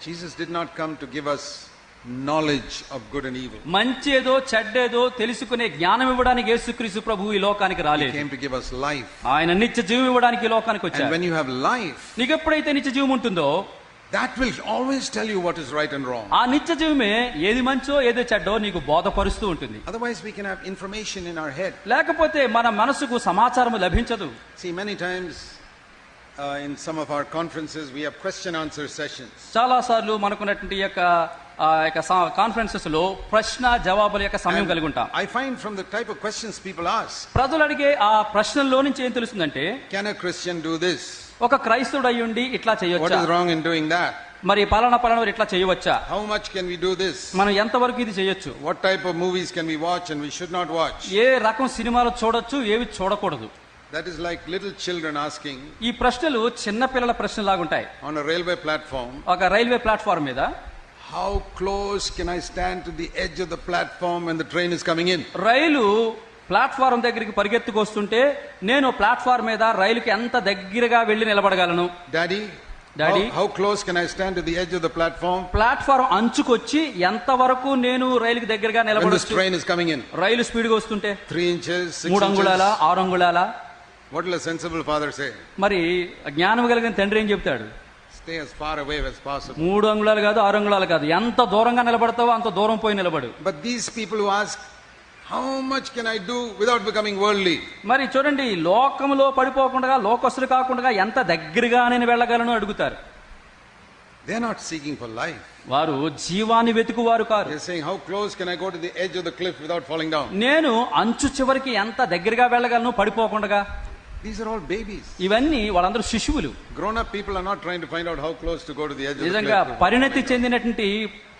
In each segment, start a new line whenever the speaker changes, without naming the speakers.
Jesus did not come to give us knowledge of good and evil.
మంచేదో చెడ్డేదో తెలుసుకునే జ్ఞానం ఇవ్వడానికి యేసుక్రీస్తు ప్రభు ఈ లోకానికి
He
రాలేదు
came to give us life.
ఆయన నిత్య జీవం ఇవ్వడానికి ఈ లోకానికి
And
వచ్చారు
when you have life,
నీకు ఎప్పుడైతే నిత్య జీవం ఉంటుందో
that will always tell you what is right and wrong.
ఆ నిత్య జీవమే ఏది మంచో ఏది చెడ్డో నీకు బోధపరుస్తూ ఉంటుంది
Otherwise, we can have information in our head.
లేకపోతే మన మనసుకు సమాచారం లభించదు
See, many times uh, in some of our conferences, we have question answer sessions.
చాలా సార్లు మనకున్నటువంటి యొక్క ఆ యొక్క కాన్ఫరెన్సెస్లో ప్రశ్న జవాబుల యొక్క సమయం కలిగి ఉంటాం
I find from the type of questions people ask,
ప్రజలు అడిగే ఆ ప్రశ్నల్లో నుంచి ఏం తెలుస్తుందంటే
can a Christian do this?
ఒక క్రైస్తవుడు అయ్యుండి ఇట్లా
What
చేయొచ్చా
is wrong in doing that?
మరి పలానా పలానా ఇట్లా చేయవచ్చా
How much can we do this?
మనం ఎంతవరకు ఇది చేయొచ్చు
What type of movies can we watch and we should not watch?
ఏ రకం సినిమాలు చూడొచ్చు ఏవి చూడకూడదు
That is like little children asking
ఈ ప్రశ్నలు చిన్న పిల్లల ప్రశ్నలాగుంటాయి
on a railway platform,
ఒక రైల్వే ప్లాట్ఫామ్ మీద
how close can I stand to the edge of the platform when the train is coming in?
రైలు ప్లాట్ఫారం దగ్గరికి పరిగెత్తుకొస్తుంటే నేను ప్లాట్ఫామ్ మీద రైలుకి ఎంత దగ్గరగా వెళ్ళి నిలబడగలను
Daddy,
Daddy?
How, how close can I stand to the edge of the platform
platform అంచుకొచ్చి ఎంత వరకు నేను రైలుకి దగ్గరగా నిలబడొచ్చు
train is coming in?
రైలు స్పీడ్గా వస్తుంటే
Three inches, six
మూడు అంగుళాల
inches?
ఆరు అంగుళాల
What will a sensible father say?
మరి జ్ఞానం కలిగిన తండ్రి ఏం చెప్తాడు
Stay as far away as possible.
మూడు అంగుళాలు కాదు ఆరు అంగుళాలు కాదు ఎంత దూరంగా నిలబడతావో అంత దూరం పోయి నిలబడు
But these people who ask, how much can I do without becoming worldly?
మరి చూడండి లోకములో పడిపోకుండా లోకస్తులు కాకుండా ఎంత దగ్గరగా నేను వెళ్ళగలను అడుగుతారు
They're not seeking for life.
వారు జీవాన్ని వెతుకువారు కారు
They're saying, how close can I go to the edge of the cliff without falling down?
నేను అంచు చివరికి ఎంత దగ్గరగా వెళ్ళగలను పడిపోకుండా
These are all babies.
ఇవన్నీ వాళ్ళందరూ శిశువులు
Grown up people are not trying to find out how close to go to the edge of the
నిజంగా. పరిణతి చెందినటువంటి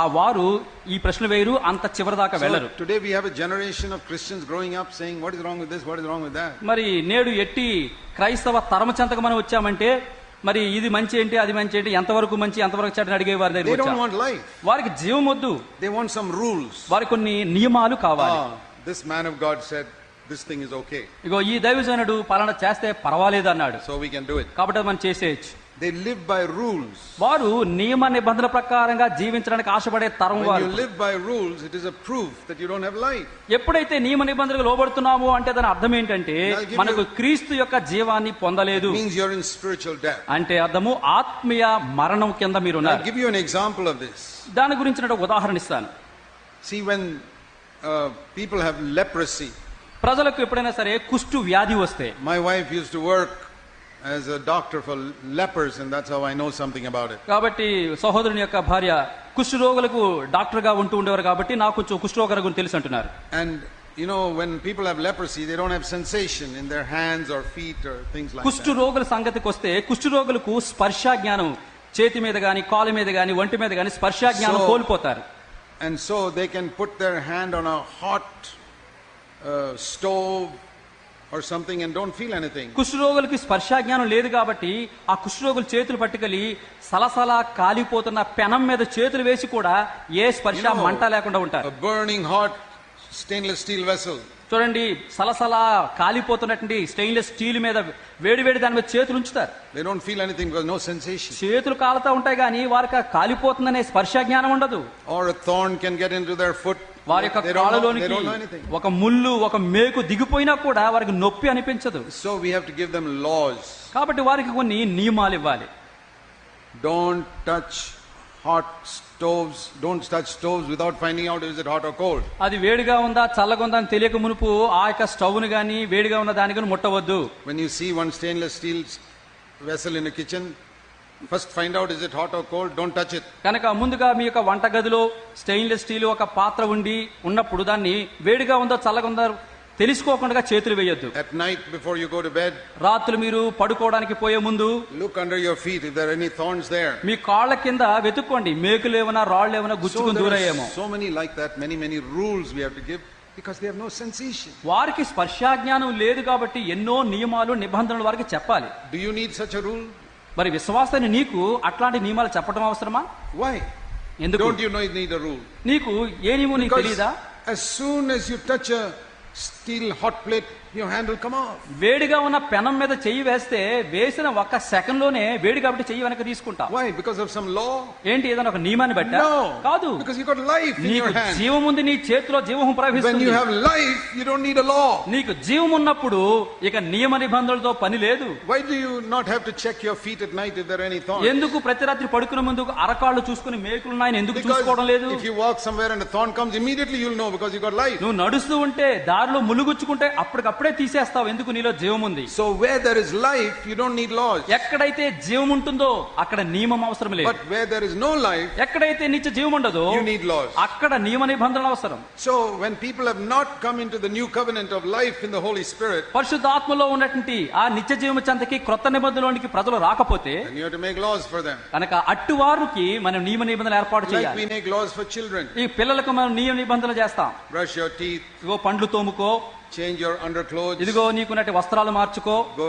ఆ వారు ఈ ప్రశ్నలు వేయరు అంత చివరి దాకా వెళ్ళరు
today we have a generation of Christians growing up saying, what is wrong with this? What is wrong with that?
మరి నేడు ఎట్టి క్రైస్తవ తరమ చెంతకు మనం వచ్చామంటే మరి ఇది మంచి ఏంటి అది మంచి ఏంటి ఎంతవరకు మంచి ఎంతవరకు చెడ్డని అడిగే వారి
They
దగ్గర. వారికి జీవం వద్దు
They want some rules.
వారికి కొన్ని నియమాలు కావాలి
Ah, this man of God this thing is okay.
ఇగో ఈ దైవజనుడు పలానా చేస్తే పర్వాలేదు అన్నాడు
So we can do it.
కాబట్టి మనం చేసేయచ్చు
They live by rules.
వారు నియమ నిబంధనల ప్రకారంగా జీవించడానికి ఆశపడే తరం
When
వారు
you live by rules, it is a proof that you don't have life.
ఎప్పుడైతే నియమ నిబంధనలకు లోబడుతున్నామో అంటే దాని అర్థం ఏంటంటే మనకు క్రీస్తు యొక్క జీవాన్ని పొందలేదు
It means you're in spiritual death.
అంటే అర్థము ఆత్మీయ మరణం కింద మీరు ఉన్నారు
give you an example of this.
దాని గురించి ఒక ఉదాహరణ ఇస్తాను
See, when uh, people have leprosy,
ప్రజలకు ఎప్పుడైనా సరే కుష్టు వ్యాధి వస్తే
my wife used to work as a doctor for lepers, and that's how I know something about it.
కాబట్టి సహోదరుని యొక్క భార్య కుష్టు రోగులకు డాక్టర్గా ఉంటూ ఉండేవారు కాబట్టి నాకు కొంచెం కుష్టు రోగుల గురించి తెలుసు అంటున్నారు
And you know, when people have leprosy, they don't have sensation in their hands or feet or things like
కుష్టు
that.
రోగుల సంగతికి వస్తే కుష్టు రోగులకు స్పర్శ జ్ఞానం చేతి మీద గాని కాలు మీద గాని ఒంటి మీద గాని స్పర్శ జ్ఞానం కోల్పోతారు
And so they can put their hand on a hot stove or something and don't feel anything
కుష్ఠరోగులకి స్పర్శ జ్ఞానం లేదు కాబట్టి ఆ కుష్ఠరోగులు చేతులు పట్టుకెళ్ళి సలసల కాలిపోతున్న పెనం మీద చేతులు వేసి కూడా ఏ స్పర్శ మంట లేకుండా ఉంటారు.
Burning hot stainless steel vessel
చూడండి సలసల కాలిపోతున్నటువంటి స్టెయిన్లెస్ స్టీల్ మీద వేడి వేడి దాని మీద చేతులు ఉంచుతారు.
ఫీల్ ఎనీథింగ్ నో సెన్సేషన్
చేతులు కాలుతా ఉంటాయి కానీ వారికి కాలిపోతుందనే స్పర్శ జ్ఞానం ఉండదు. వారి యొక్క
కాళ్ళలోని
ఒక ముళ్ళు ఒక మేకు దిగిపోయినా కూడా వారికి నొప్పి అనిపించదు.
So we have to give them laws
కాబట్టి వారికి కొన్ని నియమాలు ఇవ్వాలి.
Don't touch hot stoves. Don't touch stoves without finding out is it hot or cold.
అది వేడిగా ఉందా చల్లగా ఉందా అని తెలియక మునుపు ఆ యొక్క స్టవ్ను కానీ వేడిగా ఉన్న దాని కానీ ముట్టవద్దు
When you see one stainless steel vessel in a kitchen, first find out is it hot or cold. Don't touch it.
కనుక ముందుగా మీ యొక్క వంటగదిలో స్టెయిన్లెస్ స్టీల్ ఒక పాత్ర ఉండి ఉన్నప్పుడు దాన్ని వేడిగా ఉందో చల్లగా ఉందో తెలుసుకోకుండా చేతులు వేయొద్దు
At night before you go to bed,
రాత్రులు మీరు పడుకోవడానికి పోయే ముందు
look under your feet if there are any thorns there.
మీ కాళ్ళ కింద వెతుక్కోండి మేకులు ఏమైనా రాళ్ళు ఏమైనా
So
గుచ్చుకుని
there
దూరయ్యేమో
are so many like that, many, many rules we have to give because they have no sensation.
వారికి స్పర్శాజ్ఞానం లేదు కాబట్టి ఎన్నో నియమాలు నిబంధనలు వారికి చెప్పాలి
Do you need such a rule?
మరి విశ్వాసాన్ని నీకు అట్లాంటి నియమాలు చెప్పడం అవసరమా
Why?
ఎందుకు
Don't you know you need a rule?
నీకు ఏ నియమం నీకు
Because
తెలియదా
as soon as you touch a steel hot plate, your hand will come off.
వేడిగా ఉన్న పెనం మీద చెయ్యి వేస్తే వేసిన ఒక్క సెకండ్లోనే వేడి కాబట్టి చెయ్యి వెనక తీసుకుంటా
Why? Because of some law?
ఏంటి ఏదైనా ఒక నియమాన్ని బట్టా. కాదు
Because you got life in
నీకు
your hand.
జీవం ఉంది నీ చేతిలో జీవం
When
ప్రవహిస్తుంది
you have life, you don't need a law.
నీకు జీవం ఉన్నప్పుడు ఇక నియమ నిబంధనలతో పని లేదు
Why do you not have to check your feet at night if there are any thorns?
ఎందుకు ప్రతి రాత్రి పడుకునే ముందు అరకాళ్ళు చూసుకుని మేకులున్నాయని ఎందుకు
Because
చూసుకోవడం లేదు
if you walk somewhere and a thorn comes, immediately you'll know because you got life.
నువ్వు నడుస్తూ ఉంటే దారిలో పనుగొచ్చుకుంటే అప్పటికప్పుడే తీసేస్తావు. ఎందుకు నీలో జీవం ఉంది?
So where there is life you don't need laws
ఎక్కడైతే జీవం ఉంటుందో అక్కడ నియమం అవసరం లేదు.
But there is no life
ఎక్కడైతే నిత్య జీవం ఉండదో
యు
అక్కడ నియమ నిబంధన అవసరం.
So when people have not come into the new covenant of life in the Holy Spirit
పరిశుద్ధ ఆత్మలో ఉన్నటువంటి ఆ నిత్య జీవం చెంతకి క్రొత్త నిబంధనలోనికి ప్రజలు రాకపోతే
you to make laws for them
కనుక అట్టు వారికి మనం నియమ నిబంధన ఏర్పాటు చేయాలి.
లైక్ లాస్ ఫర్ చిల్డ్రన్
ఈ పిల్లలకు మనం నియమ నిబంధనలు చేస్తాం. పండ్లు తోముకో
change your underclothes,
ఇదిగో నీకున్నట్టు వస్త్రాలు మార్చుకో
go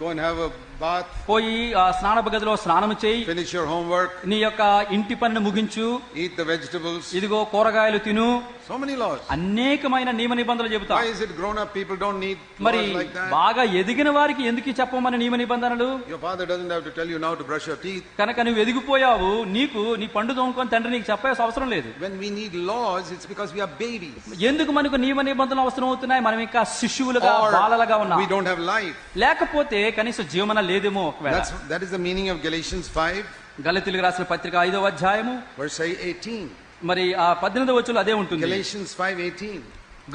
go and have a bath,
పోయి ఆ స్నానపు గదిలో స్నానం చేయి
finish your homework,
నీ యొక్క ఇంటి పనిని ముగించు
eat the vegetables.
ఇదిగో కూరగాయలు తిను
So many laws.
అనేకమైన నియమ నిబంధనలు చెబుతా
Why is it grown up people don't need
మరి
laws like that?
బాగా ఎదిగిన వారికి ఎందుకు చెప్పమని నియమ నిబంధనలు
Your father doesn't have to tell you now to brush your teeth.
కనుక నువ్వు ఎదిగిపోయావు నీకు నీ పండు తోముకొని తండ్రి నీకు చెప్పాల్సిన అవసరం లేదు
When we need laws, it's because we are babies.
ఎందుకు మనకు నియమ నిబంధనలు అవసరం అవుతున్నాయి మనం ఇంకా శిష్యువులుగా
Or
బాలలుగా ఉన్నాం
we don't have life.
లేకపోతే కనీసం జీవన లేదేమో ఒకవేళ
that is the meaning of Galatians 5,
గలతీలకు రాసిన పత్రిక ఐదవ అధ్యాయము
verse 18.
మరి ఆ పద్దెనిమిది వచ్చులు అదే ఉంటుంది
Galatians 5:18.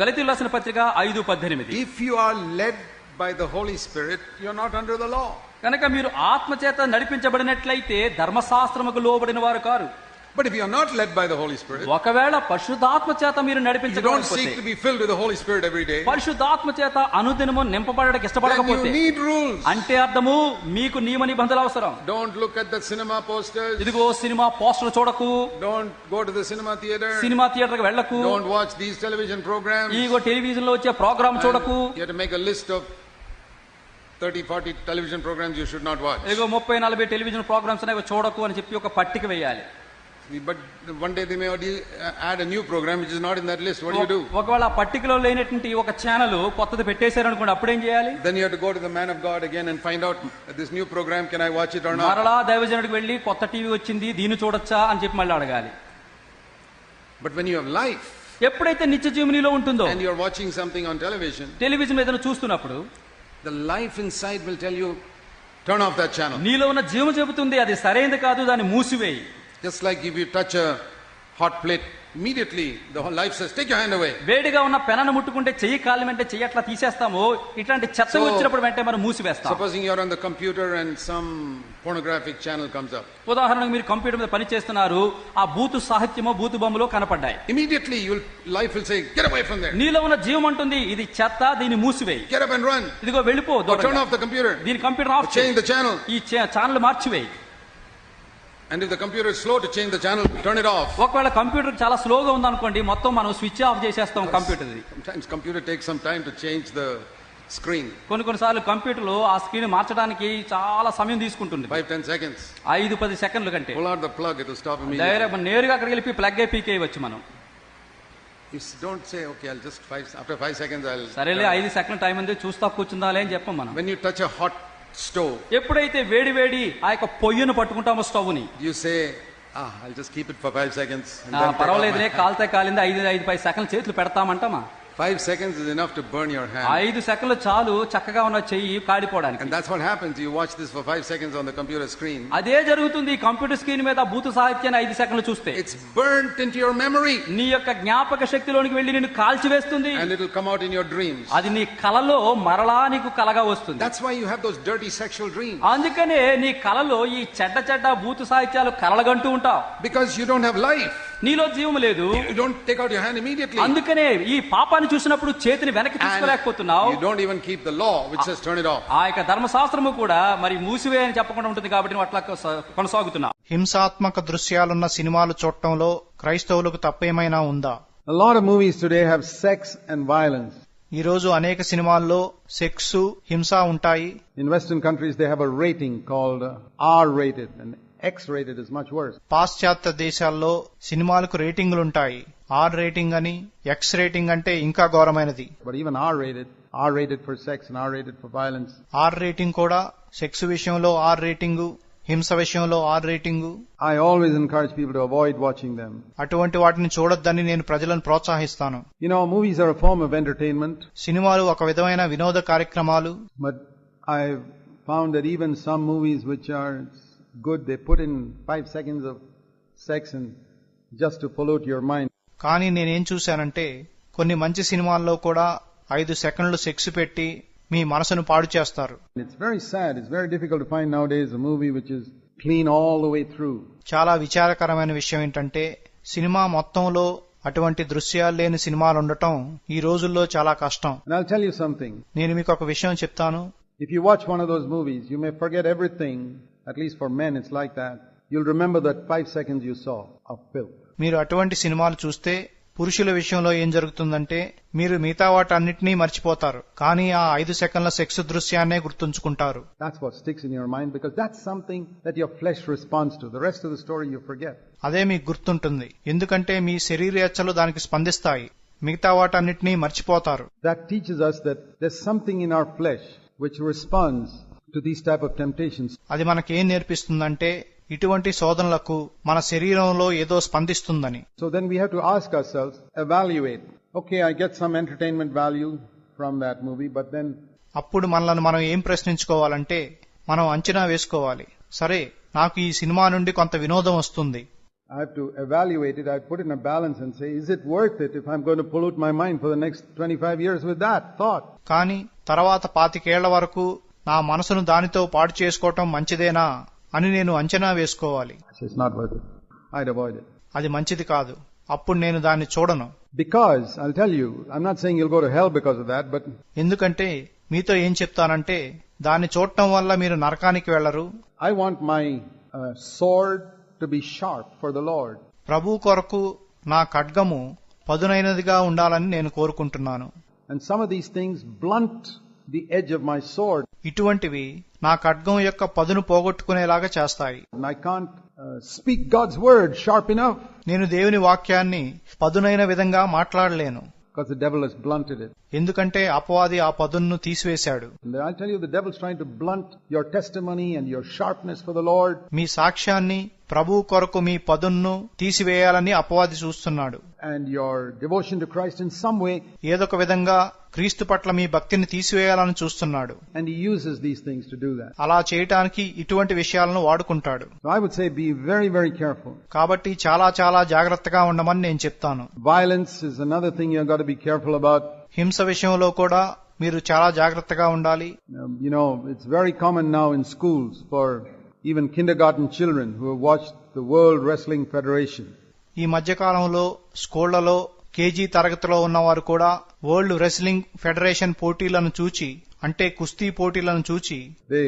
గలతీలు రాసిన పత్రిక ఐదు పద్దెనిమిది
If you are led by the Holy Spirit, you're not under the law.
కనుక మీరు ఆత్మచేత నడిపించబడినట్లయితే ధర్మశాస్త్రముకు లోబడిన వారు కారు
But if you're not led by the Holy Spirit,
ఒకవేళ పరిశుద్ధాత్మ చేత మీరు
you seek to be filled with the Holy Spirit every day,
పరిశుద్ధాత్మ చేత అనుదినము నింపబడడానికి
then you
ఇష్టపడకపోతే
need rules.
అంటే అర్థము మీకు నియమ నిబంధనలు అవసరం
Don't look at the cinema posters.
ఇదిగో సినిమా పోస్టర్ చూడకు
Don't go to the cinema theater.
Cinema థియేటర్కి వెళ్ళకు
Don't watch these television programs.
ఇదిగో టెలివిజన్లో వచ్చే ప్రోగ్రామ్ చూడకు
You have to make a list of 30, 40 television programs you should not watch.
ఇదిగో ముప్పై నలభై టెలివిజన్ ప్రోగ్రామ్స్ అనేవి చూడకు అని చెప్పి ఒక పట్టిక వేయాలి
But one day they may already uh, add a new program which is not in that list. What do you do?
ఒకవేళ పట్టికలో లేనటువంటి ఒక ఛానల్ కొత్తది పెట్టేశారు అనుకోండి అప్పుడేం చేయాలి
Then you have to go to the man of God again and find out this new program, can I watch it or not?
మరలా దైవజనుడికి వెళ్ళి కొత్త టీవీ వచ్చింది దీన్ని చూడొచ్చా అని చెప్పి మళ్ళీ అడగాలి
But when you have life
ఎప్పుడైతే నిత్య జీవనిలో ఉంటుందో
and you're watching something on television,
television ఏదైనా చూస్తున్నప్పుడు
the life inside will tell you, turn off that channel.
నీలో ఉన్న జీవం చెబుతుంది అది సరైనది కాదు దాన్ని మూసివేయి
Just like if you touch a hot plate, immediately the whole life says, take your hand away.
వేడిగా ఉన్న పెనను ముట్టుకుంటే చెయ్యి కాలం అంటే చెయ్యి అట్లా తీసేస్తాము ఇట్లాంటి చెత్త వచ్చినప్పుడు వెంటనే మనం మూసివేస్తాం
Supposing you're on the computer and some pornographic channel comes up.
ఉదాహరణకు మీరు కంప్యూటర్ మీద పని చేస్తున్నారు ఆ బూతు సాహిత్యమో బూతు బొమ్మలో కనపడ్డాయి
Immediately you'll, life will say, get away from there.
నీలో ఉన్న జీవం అంటుంది ఇది చెత్త దీన్ని మూసివేయి
Get up and run.
ఇదిగో వెళ్ళిపో దూరంగా.
off the computer.
దీని కంప్యూటర్ ఆఫ్
Change
చేయి
the channel.
ఈ ఛానల్ మార్చివేయి
And if the computer is slow to change the channel, turn it off.
ఒకవేళ కంప్యూటర్ చాలా స్లోగా ఉందనుకోండి మొత్తం మనం స్విచ్ ఆఫ్ చేసేస్తాం computer
Sometimes computer takes some time to change the screen.
కొన్ని కొన్నిసార్లు కంప్యూటర్లో ఆ స్క్రీన్ మార్చడానికి చాలా సమయం తీసుకుంటుంది
Five, ten seconds.
ఐదు పది సెకండ్ల కంటే
Pull out the plug, it will stop immediately.
Direct నేరుగా అక్కడికి వెళ్ళి ప్లగ్ అయి పీకేయవచ్చు మనం
don't say, okay, I'll just five, after five seconds I'll.
సరేలే ఐదు సెకండ్ల టైం ఉంది చూస్తా కూర్చుందాలే అని చెప్పం మనం
When you touch a hot stove,
ఎప్పుడైతే వేడి వేడి ఆ యొక్క పొయ్యిను పట్టుకుంటామో స్టవ్ని
you say, ah, I'll just keep it for five seconds. and
ఆ,
then take off
పర్వాలేదులే
my-
కాలితే కాలింది ఐదు ఐదు పది సెకండ్లు చేతులు పెడతామంటామా?
Five seconds is enough to burn your hand.
ఐదు సెకండ్లు చాలు చక్కగా ఉన్న చెయ్యి కాడిపోవడానికి
And that's what happens. You watch this for five seconds on the computer screen.
అదే జరుగుతుంది ఈ కంప్యూటర్ స్క్రీన్ మీద భూత సాహిత్యాన్ని ఐదు సెకండ్లు చూస్తే
It's burnt into your memory
నీ యొక్క జ్ఞాపక శక్తిలోనికి వెళ్ళి నిన్ను కాల్చివేస్తుంది
and it'll come out in your dreams.
అది నీ కలలో మరలా నీకు కలగా వస్తుంది
That's why you have those dirty sexual dreams.
అందుకనే నీ కలలో ఈ చెడ్డ చెడ్డ భూత సాహిత్యాలు కలగంటూ ఉంటావు
Because you don't have life.
నీలో జీవం లేదు. అందుకనే ఈ పాపాన్ని చూసినప్పుడు చేతిని వెనక్కి తీసుకోలేకపోతున్నావు. యొక్క ధర్మశాస్త్రము కూడా మరి మూసివే అని చెప్పకుండా ఉంటుంది కాబట్టి అట్లా కొనసాగుతున్నా
హింసాత్మక దృశ్యాలున్న సినిమాలు చూడటంలో క్రైస్తవులకు తప్పేమైనా ఉందా?
Lord of movies today have sex and violence
ఈ రోజు అనేక సినిమాల్లో సెక్స్ హింస ఉంటాయి.
In western countries they have a rating called R rated and X rated is much worse
పాశ్చాత్య దేశాల్లో సినిమాలకు రేటింగ్లు ఉంటాయి ఆర్ రేటింగ్ అని ఎక్స్ రేటింగ్ అంటే ఇంకా ఘోరమైనది.
But R rated R rated for sex R rated for
R rating కూడా sex విషయంలో ఆర్ రేటింగ్ హింస విషయంలో R rating
I always encourage people avoid watching them
అటువంటి వాటిని చూడొద్దని నేను ప్రజలను ప్రోత్సహిస్తాను.
You know movies are form of entertainment
సినిమాలు ఒక విధమైన వినోద కార్యక్రమాలు.
But I found that even some movies which are good, they put in five seconds of sex and just to pollute your mind.
కానీ నేనేం చూశానంటే కొన్ని మంచి సినిమాల్లో కూడా ఐదు సెకండ్లు సెక్స్ పెట్టి మీ మనసును పాడు చేస్తారు
It's very sad. It's very difficult to find nowadays a movie which is clean all the way through.
చాలా విచారకరమైన విషయం ఏంటంటే సినిమా మొత్తంలో అటువంటి దృశ్యాలు లేని సినిమాలు ఉండటం ఈ రోజుల్లో చాలా కష్టం
And I'll tell you something.
నేను మీకు ఒక విషయం చెప్తాను
If you watch one of those movies, you may forget everything. at least for men it's like that. You'll remember that 5 seconds you saw of filth.
మీరు అటువంటి సినిమాలు చూస్తే పురుషుల విషయంలో ఏం జరుగుతుందంటే మీరు మిగతా వాటి అన్నింటినీ మర్చిపోతారు. కానీ ఆ ఐదు సెకండ్ల సెక్స్ దృశ్యాన్నే గుర్తుంచుకుంటారు. అదే మీకు గుర్తుంటుంది. ఎందుకంటే మీ శరీర యచ్చలు దానికి స్పందిస్తాయి. మిగతా వాటి అన్నింటినీ మర్చిపోతారు
that teachers that there something in our flesh which response to these type of temptations.
అది మనకేం నేర్పిస్తుందంటే ఇటువంటి శోధనలకు మన శరీరంలో ఏదో స్పందిస్తుందని
So then we have to ask ourselves, evaluate. Okay, I get some entertainment value from that movie, but then
అప్పుడు మనలను మనం ఏం ప్రశ్నించుకోవాలంటే మనం అంచనా వేసుకోవాలి సరే నాకు ఈ సినిమా నుండి కొంత వినోదం వస్తుంది
I have to evaluate it. I put it in a balance and say, is it worth it if I'm going to pollute my mind for the next 25 years with that thought?
కానీ తర్వాత పాతికేళ్ళ వరకు నా మనసును దానితో పాటు చేసుకోవటం మంచిదేనా అని నేను అంచనా వేసుకోవాలి. అది మంచిది కాదు. అప్పుడు నేను దాన్ని చూడను.
బికాస్
ఎందుకంటే మీతో ఏం చెప్తానంటే దాన్ని చూడటం వల్ల మీరు నరకానికి వెళ్ళరు
I want my sword to be sharp for the lord
ప్రభు కొరకు నా ఖడ్గము పదునైనదిగా ఉండాలని నేను కోరుకుంటున్నాను.
And some of these things blunt the edge of my sword
ఇటువంటివి నా ఖడ్గం యొక్క పదును పోగొట్టుకునేలాగా చేస్తాయి.
స్పీక్ గాడ్స్ వర్డ్ షార్ప్
నేను దేవుని వాక్యాన్ని పదునైన విధంగా మాట్లాడలేను. ఎందుకంటే అపవాది ఆ పదును తీసివేశాడు. మీ సాక్ష్యాన్ని ప్రభు కొరకు మీ పదును తీసివేయాలని అపవాది చూస్తున్నాడు.
And your devotion to Christ in some way
ఏదొక విధంగా క్రీస్తు పట్ల మీ భక్తిని తీసివేయాలని చూస్తున్నాడు.
And uses these things to do that
అలా చేయడానికి ఇటువంటి విషయాలను వాడుకుంటాడు.
I would say be very very careful
కాబట్టి చాలా చాలా జాగ్రత్తగా ఉండమని నేను చెప్తాను.
Violence is another thing you got to be careful about
హింస విషయంలో కూడా మీరు చాలా జాగ్రత్తగా ఉండాలి.
You know it's very common now in schools for even kindergarten children who watch the world wrestling federation
ఈ మధ్య కాలంలో స్కూళ్ళలో కేజీ తరగతిలో ఉన్నవారు కూడా వరల్డ్ రెస్లింగ్ ఫెడరేషన్ పోటీలను చూచి అంటే కుస్తీ పోటీలను చూచి
they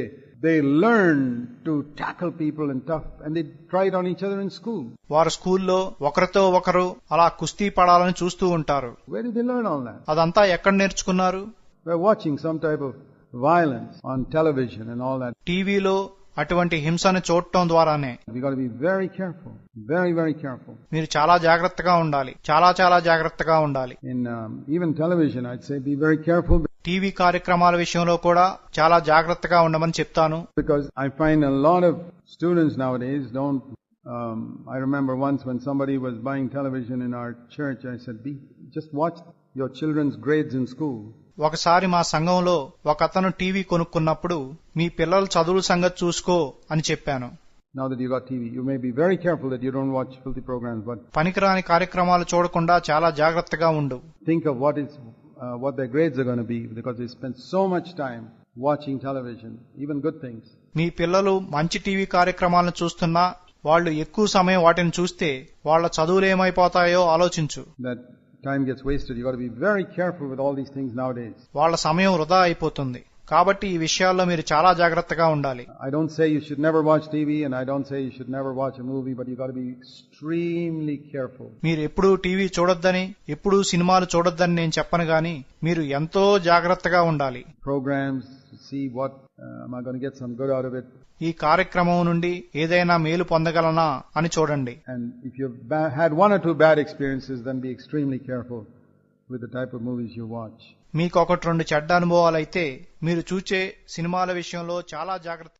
They, learn to tackle people and tough, and they try it on each other in school.
వారు స్కూల్లో ఒకరితో ఒకరు అలా కుస్తీ పడాలని చూస్తూ ఉంటారు
Where did they learn all that?
అదంతా ఎక్కడ నేర్చుకున్నారు
They're watching some type of violence on television and all that.
టీవీలో అటువంటి హింసను చూడటం ద్వారానే. మీరు చాలా జాగ్రత్తగా ఉండాలి చాలా చాలా జాగ్రత్తగా ఉండాలి.
ఈవెన్ టెలివిజన్
టీవీ కార్యక్రమాల విషయంలో కూడా చాలా జాగ్రత్తగా ఉండమని చెప్తాను.
Because I find of students నవర్ is I remember once somebody was buying just watch your children's grades in school
ఒకసారి మా సంఘంలో ఒక అతను టీవీ కొనుక్కున్నప్పుడు మీ పిల్లలు చదువుల సంగతి చూసుకో అని చెప్పాను. పనికిరాని కార్యక్రమాలు చూడకుండా చాలా జాగ్రత్తగా ఉండు.
థింక్
మీ పిల్లలు మంచి టీవీ కార్యక్రమాలను చూస్తున్నా వాళ్ళు ఎక్కువ సమయం వాటిని చూస్తే వాళ్ళ చదువులు ఏమైపోతాయో ఆలోచించు.
That time gets wasted you be very careful with all these things nowadays
వాళ్ళ సమయం వృధా అయిపోతుంది. కాబట్టి ఈ విషయాల్లో మీరు చాలా జాగ్రత్తగా ఉండాలి.
I don't say you should never watch TV and I don't say you should never watch movie but you got be extremely careful
మీరు ఎప్పుడు టీవీ చూడొద్దని ఎప్పుడు సినిమాలు చూడొద్దని నేను చెప్పను గాని మీరు ఎంతో జాగ్రత్తగా ఉండాలి.
Programmes see what get some good or with
ఈ కార్యక్రమం నుండి ఏదైనా మేలు పొందగలనా అని చూడండి.
అండ్ ఇఫ్ యు బ్యా had one to bad experience is them extremely careful with type movies you
మీకు ఒకటి రెండు చెడ్డ అనుభవాలు అయితే మీరు చూచే సినిమాల విషయంలో చాలా జాగ్రత్త